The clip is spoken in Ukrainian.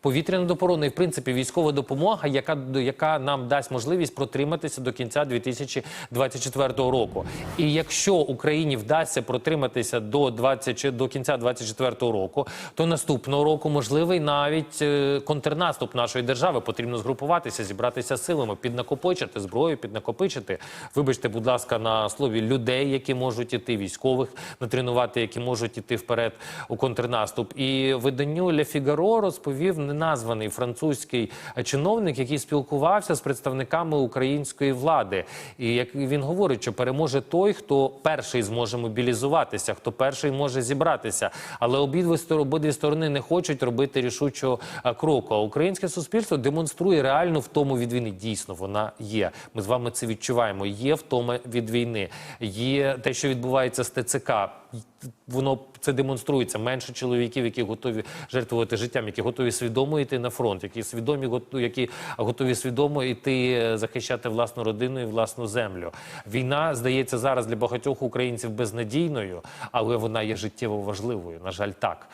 повітряна допомога і в принципі військова допомога, яка яка нам дасть можливість протриматися до кінця 2024 року. І якщо Україні вдасться протриматися до 20, до кінця 2024 року, то наступного року можливий навіть е, контрнаступ нашої держави. Потрібно згрупуватися, зібратися силами, піднакопичити зброю, піднакопичити. Вибачте, будь ласка, на слові людей, які можуть іти, військових натренувати, які можуть іти вперед у контрнаступ. І виданню Ле Фігаро розповів неназваний французький чиновник, який спілкувався з представниками української влади. І як він говорить, що переможе той, хто перший зможе мобілізуватися, хто перший може зібратися. Але обидві обидві сторони не хочуть робити рішучого е, кроку. А українське суспільство демонструє реальну втому від війни. Дійсно, вона є. Ми з вами це відчуваємо. Є втома від війни. Є те, що відбувається з ТЦК. Воно це демонструється. Менше чоловіків, які готові жертвувати життям, які готові свідомо йти на фронт, які свідомі гот- які готові свідомо йти е, захищати власну родину і власну землю. Війна здається зараз для багатьох українців безнадійною, але вона є життєво важливою. На жаль, так.